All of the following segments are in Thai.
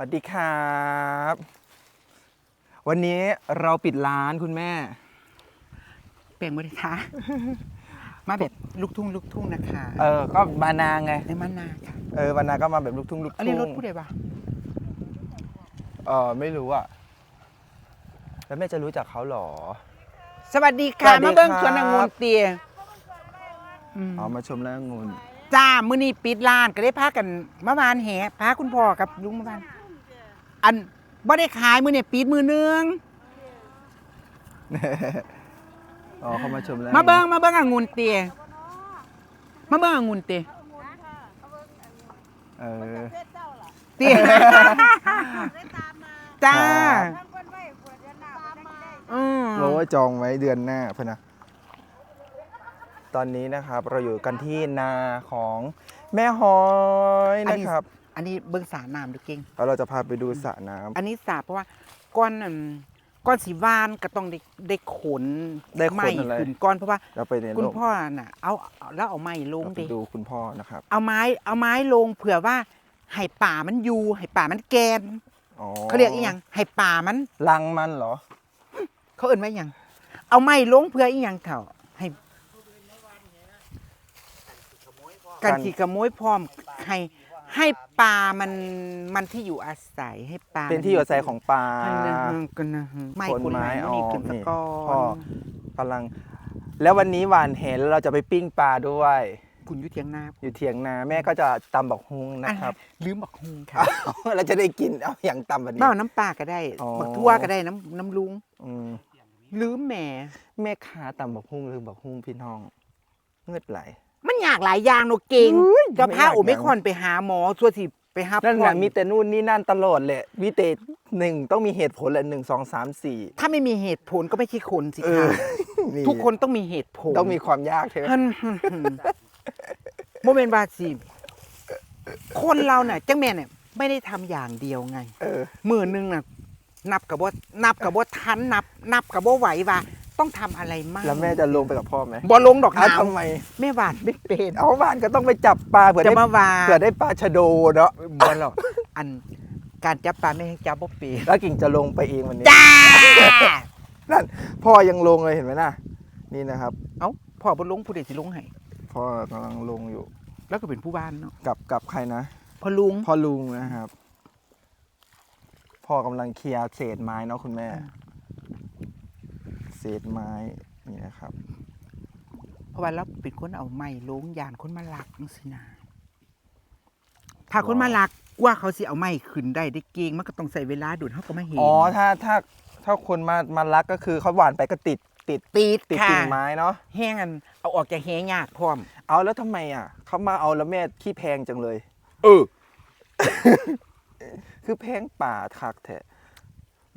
สวัสดีครับ วันนี้เราปิดร้านคุณแม่ เปลี่ยนบริคะมาแบบลูกทุ่งลูกทุ่งนะคะเออ ก็มานาไงในมานาค่ะเออวันนาก็มาแบบลูกทุ่งลูกอันทุ่นี้งรถผู้ใดบ้าเออไม่รู้อะแล้วแม่จะรู้จักเขาเหรอ สวัสดีค่ะสวัสดีมาเบิ้งครับ สวนองุ่นเตียอืมเอามาชมแล้วงุนจ้ามื้อนี้ปิดร้านก็ได้พากันมาวานแหพาคุณพ่อกับลุงมาวาน อันบ่ได้ขายมื้อนี้ปิดมื้อนึงอ๋อเขามาชมแล้วมาเบิ้งมาเบิ้งองุ่นเตียมาเบิ้งองุ่นเตียเออเตียจ้าครับอืมโอ้ยจองไว้เดือนหน้าเพื่อนนะตอนนี้นะครับเราอยู่กันที่นาของแม่หอยนะครับ อันนี้เบิ้งสาน้ำดูเก่งแล้วเราจะพาไปดูสระน้ำอันนี้สาบเพราะว่าก้อนนั่นก้อนสีวานก็ต้องได้ได้ขนได้ขนไม้อะไร ขึ้นก้อนเพราะว่า เราไปในคุณโลกพ่อน่ะเอาเอาแล้วเอาไม้ลงเราไปดิ ดูคุณพ่อนะครับ เอาไม้เอาไม้ลงเผื่อว่าให้ป่ามันอยู่ให้ป่ามันแกนอ๋อเขาเรียกอีหยังให้ป่ามันลังมันเหรอ เขาเอิ่นว่าอหยังเอาไม้ลงเพื่ออีหยังเถ่าให้กันขี่ขโมยพร้อมให้ ให้ปลามันมันที่อยู่อาศัยให้ปลาเป็นที่อยู่อาศัยของปลาอันนั้นก็นะไม่ขนคนไม้ไม้อ๋อนี่ขึ้นสะนี่ก้อพ่อนกำลัง แล้ววันนี้หวานเห็นเราจะไปปิ้งปลาด้วยคุณอยุเทียงนาอยู่เถียงนาแม่ก็จะตำบักฮุงนะครับอ่ลืมบักฮุงค่ะเราจะได้กินเอาอย่างตำวันนี้เบ้าน้ำปลาก็ได้อ๋อบักทั่วก็ได้น้ำน้ำลุงอืมลืมแหม่ แม่ค้าตำบักฮุงหรือบักฮุงพี่น้องเงือดไหล มันอยากหลายอย่างโนเก่งอุ้ยจะพาไม่อยากโอไม่คอนไปหาหมอส่วนสิไปหานั่นพ่แหอละมีแต่นู่นนี่นั่นตลอดแหละมีแต่หนึ่งต้องมีเหตุผลแหละหนึ่งสองสามสี่ถ้าไม่มีเหตุผลก็ไม่ใช่คนสิเอคะอทุกคนต้องมีเหตุผลต้องมีความยากใช่ไหมฮันฮันฮันโมเมนต์บาสิคนเราเนี่ยจังแม่เนี่ยไม่ได้ทำอย่างเดียวไงเออมือหนึงน่ะนับกับว่านับกับว่าทันนับ นับกับว่าไหวว่า ต้องทำอะไรมากแล้วแม่จะลงไปกับพ่อไหมบ่ลงดอกอ้าวน้ทำไมำแม่หวานไม่เป็นเอาบ้านก็ต้องไปจับปลาเผื่อจะได้มาหวานเผื่อได้ปลาชะโดเนาะบ่หรอกอันการจับปลาไม่ให้จับบ่เป็นแล้วกิ่งจะลงไปเองวันนี้จ้านั่นพ่อยังลงเลยเห็นไหมน่ะนี่นะครับ เอ้าพ่อบ่ลงผู้ใดสิลงให้พ่อกำลังลงอยู่แล้วก็เป็นผู้บ้านเนาะกับกับใครนะ พ่อลุง พ่อลุงนะครับ พ่อกำลังเคลียร์เศษไม้เนาะคุณแม่เศ ษไม้นี่นะครับ เพราะว่าเราเป็นคนเอาไม้ลงยานคนมาลักจังซี่นะถ้าคนมาลักกว่าเขาสิเอาไม้ขึ้นได้ได้เก่งมันก็ต้องใช้เวลาโดูดเฮาก็มาเห็น อ๋อถ้าถ้าถ้าคนมามารักก็คือเขาหวานไปก็ติดติดติดติดค่ะ กิ่งไม้เนาะแห้งอันเอาออกจากแหงยากพร้อม เอาแล้วทำไมอะเขามาเอาแล้วแม่ขี้แพงจังเลย เออ คือแพงป่าคักแท้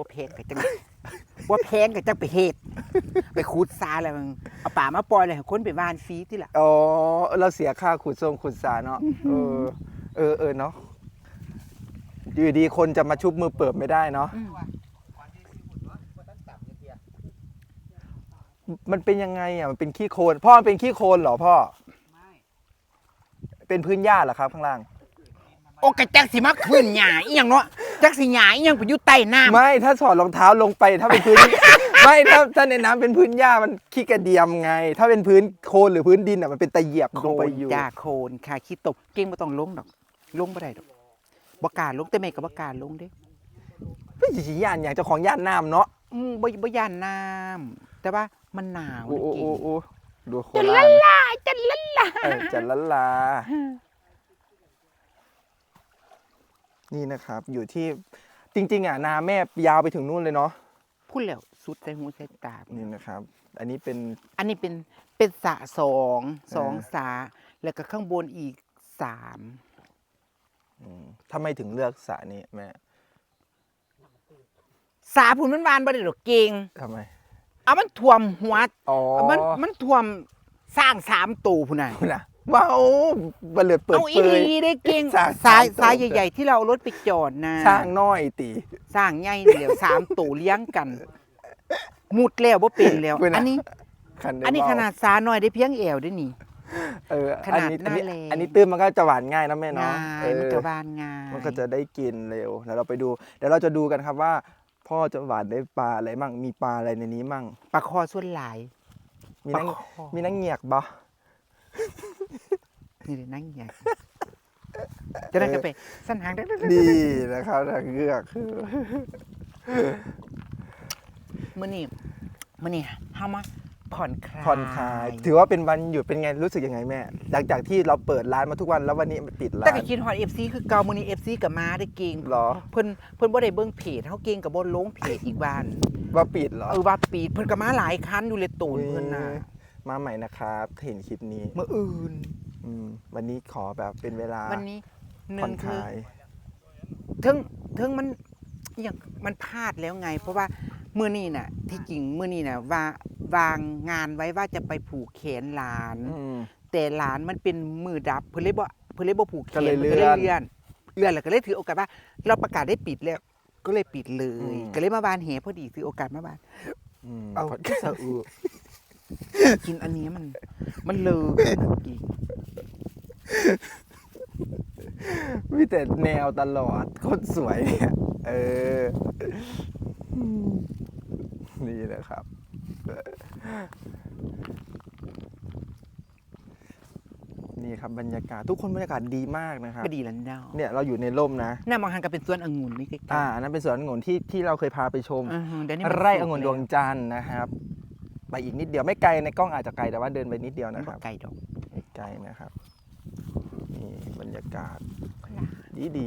บ่แพงก็จัง บ่แพงก็จังไปเฮ็ดไปขุดซาแล้วมึงเอาป่ามาปล่อยเลยให้คนไปว่านฟรีที่ละอ๋อเราเสียค่าขุดทรงขุดสาเนาะเออ เออเออเนาะอยู่ดีคนจะมาชุบมือเปิบไม่ได้เนาะมันเป็นยังไงอะมันเป็นขี้โคลนพ่อมันเป็นขี้โคลนเหรอพ่อเป็นพื้นหญ้าเหรอครับข้างล่าง โอ้กะจักสิมาขึ้นหญ้าอีหยังเนาะ จักสิหญ้าอีหยังไปอยู่ใต้น้ำไม่ถ้าถอดรองเท้าลงไปถ้าเป็นพื้น ไม่ถ้าถ้าในน้ำเป็นพื้นหญ้ามันขี้กระเดียมไง ถ้าเป็นพื้นโคลนหรือพื้นดินอะมันเป็นตะเหยียบโคลงไปนอยู่จ้าโคนค่ะขี้ตกเก่งบ่ต้องลงดอก ลงบ่ได้ดอกบ่กล้าลงแต่แม่ก็บ่กล้าลงเด้ไม่ใช่ย่านอย่างเจ้าของย่านน้ำเนาะอืมบ่บ่ย่านน้ำแต่ว่ามันหนาวโอ้นะโอ้เก่โอ้งโอ้ดูโคจะราละชลายจะละลายเออจะละลา นี่นะครับ อยู่ที่จริง ๆ อะนาแม่ยาวไปถึงนู่นเลยเนาะพูดแล้วสุดใส่หูใส่ตานี่นะครับ อันนี้เป็นอันนี้เป็นเป็นสระสองสองเออสระแล้วก็ข้างบนอีกสามอืมทำไมถึงเลือกสระนี้แม่สระพุ่นมันบานบ่ได้ดอกเก่งทำไมเอามันท่วมหัวอ๋อมันมันท่วมสร้างสามตูพุ่นน่ะคุณนะ ว้าวบัลเลือดเปิดเอาอีเปหยลีได้เก่งสร้างสายสามตูสายใหญ่ ๆ ที่เราเอารถไปจอดนะสร้างน้อยตี สร้างใหญ่นี่แหล้วสามตูเลี้ยงกันมุดแล้วบ่เป็นแล้วคุณน่ะอันนี้ คันได้อันนี้เบขนาดสาน้อยได้เพียงแอวได้นี่ เออขนาดอันนี้หน้าอันนี้แรงอันนี้ตื้มมันก็จะหวานง่ายนะแม่ง่าเนาะเอยมันอก็บานง่ายมันก็จะได้กินเร็วเดี๋ยวเราไปดู เดี๋ยวเราจะดูกันครับว่า พ่อจะหวานได้ปลาอะไรมั่ง มีปลาอะไรในนี้มั่ง ปลาคอส่วนหลายมีปลานั่งคอมีนั่งเหงียกบ่นี่ เลยนั่งใหญ่จะได้กันไปสั้นหางได้ดีนะครับทางเงือกคือมื่อนี้มื่อนี้เฮามาผ่อนคลายผ่อนคลาย ถือว่าเป็นวันหยุดเป็นไงรู้สึกยังไงแม่ หลังจากที่เราเปิดร้านมาทุกวันแล้ววันนี้ปิดร้าแต่นก็คิดฮอด FC คือเก่ามื้อนี้ FC ก็มาได้เก่งเหรอ เพิ่นเพิ่นบ่ได้เบิ่งเพจเฮาเก่งก็บ่ลงเพจอีกบ้านว่าปิดเหรอเออว่าปีดเพิ่นก็มาหลายคันอยู่เลยตูนเพิ่นน่ะมาใหม่นะครับเห็นคลิปนี้มื้ออื่น อืมวันนี้ขอแบบเป็นเวลาวันนี้หผ่นึ่อนงคคือลายถึงถึงมันอหย่างมันพลาดแล้วไง เพราะว่ามื้อนี้น่ะ ที่จริงมื้อนี้น่ะว่าวางงานไว้ว่าจะไปผูกแขนหลาน อืม แต่หลานมันเป็นมือดับเพิ่นเลยบ่เพิ่นเลยบ่ผูกแขก็นเลยพิ่เลื่อนเลื่อนเลื่อนแล้วก็เลยถือโอกาสว่า เราประกาศได้ปิดแล้ว ก็เลยปิดเลอืยมก็เลยมาบานแหพอดีถือโอกาสมาบาน อืมเอาพอดสะอือกินอันนี้มัน มันเลอะกิน มีแต่แนวตลอดคนสวยเนี่ย เออ นี่นะครับ นี่ครับบรรยากาศทุกคนบรรยากาศดีมากนะครับ ก็ดีแล้วเนาะเนี่ยเราอยู่ในร่มนะ หน้ามองหันก็เป็นสวนองุ่นนี่ใกล้ๆอ่าอันนั้นเป็นสวนองุ่นที่ที่เราเคยพาไปชมอือฮึเดี๋ยวนี้มันไร่สุกองุ่นดวงแล้จันทร์นะครับ ไปอีกนิดเดียวไม่ไกลในกล้องอาจจะไกลแต่ว่าเดินไปนิดเดียวมันนะคบ่รับ ไกลดอกไม่ไกลนะครับ นี่บรรยากาศก็ล่ะดีดี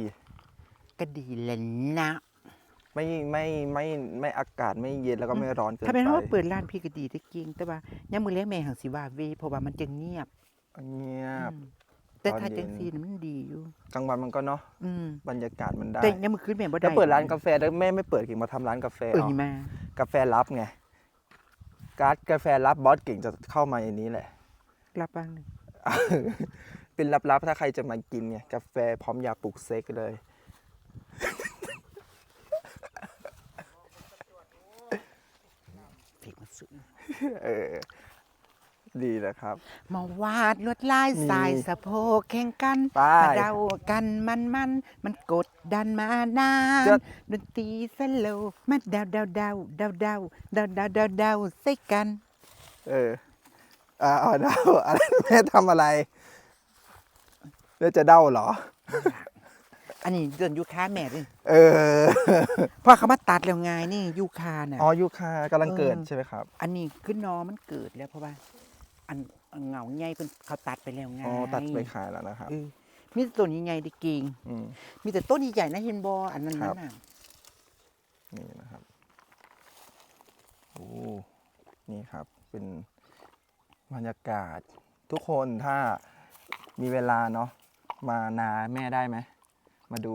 ก็ดีแล้วนะๆไม่ไม่ไม่ไม่อากาศไม่เย็นแล้วก็ไม่ร้อนเกินถ้าเป็นไปว่าเปิดร้านพี่ก็ดีได้จริงแต่ว่าย่ามมือเลี้ยงแม่หังสิว่าเวเพราะว่ามันจะเงียบ เงียบอืมแต่ตอนถ้าเย็จันงซีน่ะมันดีอยู่กลางวันมันก็เนาะอืมบรรยากาศมันได้แต่ย่ามมือคืนแม่บ่ได้แล้วเปิดร้านกาแฟแล้วแม่ไม่เปิดเก่งมาทำร้านกาแฟเออเอานี่มากาแฟรับไงการ์ดกาแฟรับบอสเก่งจะเข้ามาในนี้แหละ รับบ้างหนึ่ง เป็นลับๆ ถ้าใครจะมากินไงกาแฟพร้อมยาปลุกเซ็กเลยเฟกมาสุดเออ ดีนะครับ มาวาดลวดลายมีสายสะโพกแข่งกันไปมาเดากันมันมันมันกดดันมานานจะดนตรีสโลว์มาเดาเดาเดาเดาเดาเดาเดาเดาเดาใส่กัน เอออ่าเอาเดาอะไรแม่ทำอะไร แม่จะเดาเหรอ อันนี้เดินยูคาแม่ดิเออเพราะเขามาตัดแล้วไงนี่ยูคาน่ะอ๋อยูคากำลังเกิดเออ ใช่ไหมครับ อันนี้คือนอมันเกิดแล้วเพราะว่าอันอันเหงาใหญ่เป็นเขาตัดไปแล้วไงอ๋อตัดไปขายแล้วนะครับ เออมีแต่ต้นใหญ่ๆได้เก่งอืม มีแต่ต้นใหญ่ๆนะเห็นบออันนั้นครันั่บนน่ะนี่นะครับ โอ้ นี่ครับ เป็นบรรยากาศ ทุกคนถ้ามีเวลาเนาะ มานาแม่ได้ไหม มาดู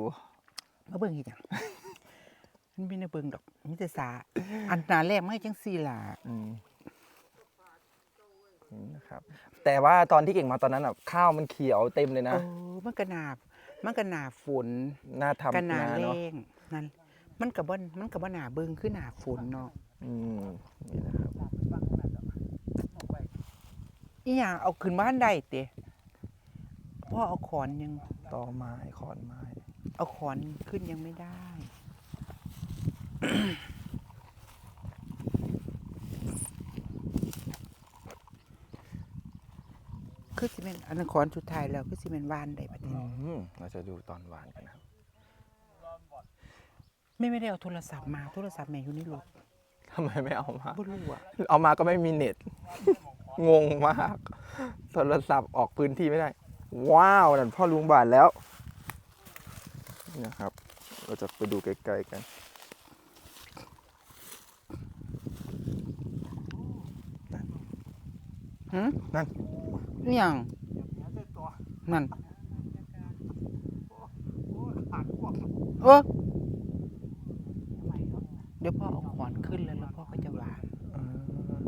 มาเบิ่งอีกอะมันไม่ได้เบิ่งดอกมีแต่สาอันนาแรกไม่จังสี่ล่ะอืมนี่นะครับ แต่ว่าตอนที่เก่งมาตอนนั้นอะข้าวมันเขียวเต็มเลยนะโอ้มันก็หนามันก็หนาฝนน่าก็ทำหนานาแรเนาะงนั่นมันก็บ่มันก็บ่หนาเบิ่งคือหนาฝนเนาะอืมนี่นะครับอีหยังเอาขึ้นมาได้เตะ พ่อเอาขอนยังตอไม้ขอนไม้ เอาขอนขึ้นยังไม่ได้คือสิเมนอันนั้นขอนสุดท้ายแล้วคือสิเมนวานได้ปะอืเนี่ยมเราจะดูตอนหวานกันนะครับไม่ไม่ได้เอาโทรศัพท์มาโทรศัพท์แม่อยู่ในรถทำไมไม่เอามาบ่รู้อะเอามาก็ไม่มีเน็ต งงมาก โทรศัพท์ออกพื้นที่ไม่ได้ ว้าวนั่นพ่อลุงบาทแล้วนี่นะครับ เราจะไปดูไกลๆกันหืมนั่นนี่ยังนั่นเออเดี๋ยวพ่อเอาขอนขึ้นแล้วแล้วพ่อก็จะวาง เออ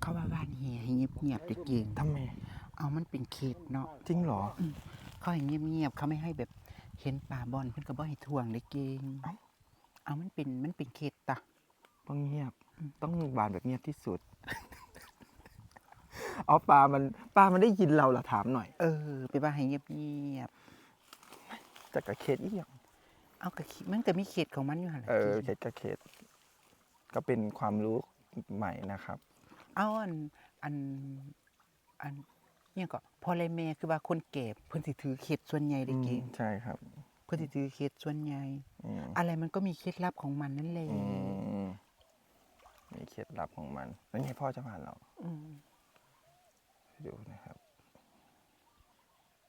เขาว่าบ้านเฮียให้เงียบๆได้ เก่งทำไม เอามันเป็นเขตเนาะจริงเหรอ เขาให้เงียบๆเขาไม่ให้แบบเห็นป่าบอลเพิ่นก็บ่ให้ทวงได้เก่งเอ้า เอามันเป็นมันเป็นเขตตะ ต้องเงียบอต้องบานแบบเงียบที่สุด เอาปลามันปลามันได้ยินเราเหรอถามหน่อยเออ ไปบ้านให้เงียบจากกระเขตอีกอย่างๆเอากะคิมันก็มีเขตของมันอยู่หั่นแหละเออเขตกระเขตก็เป็นความรู้ใหม่นะครับ เอาอันอัน อันเนี่ยก็พอเลยแม่คือว่าคนแก่เพิ่นสิถือเขตส่วนใหญ่ได้เก่งใช่ครับ เพิ่นสิถือเขตส่วนใหญ่อืมอะไรมันก็มีเคล็ดลับของมันนั่นแหละอืมมีเคล็ดลับของมันแล้วนี่พ่อจะผ่านเราอืมดูนะครับ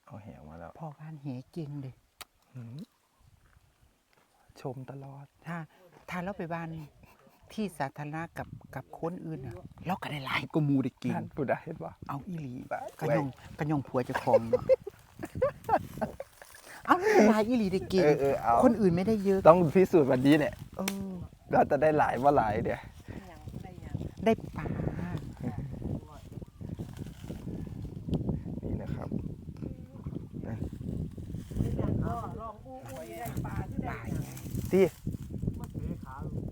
เอาแหวมาแล้วพ่อบ้านเหเก่งเลยหืมชมตลอดถ้าถ้าเราไปบ้าน ที่สาธารณะกับกับคนอื่นอะเราก็ได้หลายกว่าหมูได้เก่งท่านผู้ใดเห็นปะเอาอีหลีบ้ากระยองกระยองผัวเจะคองเนาะเอาได้หลายอีหลีได้เก่งเออเออเอา คนอื่นไม่ได้เยอะต้องพิสูจน์วันนี้เนี่ยเออเราจะได้หลายว่าหลายเดี๋ยวได้ปลานี่นะครับนั่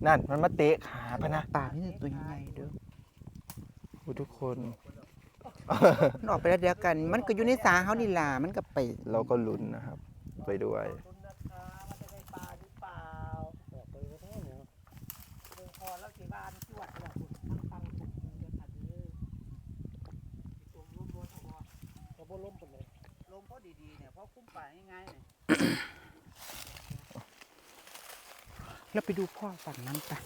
นสินั่นมันมาเตะขาพะนะปลานี่ตัวใหญ่ๆเด้ออุ๊ยทุกคน มันออกไปแล้วเดียวกัน มันก็อยู่ในสาเขานี่ล่ะมันก็ไปเราก็ลุ้นนะครับ ไปด้วยลมพอดีๆเนี่ยพอคุ้มป่าง่ายๆเนี่ย เราไปดูพ่อฝั่งนั้นกัน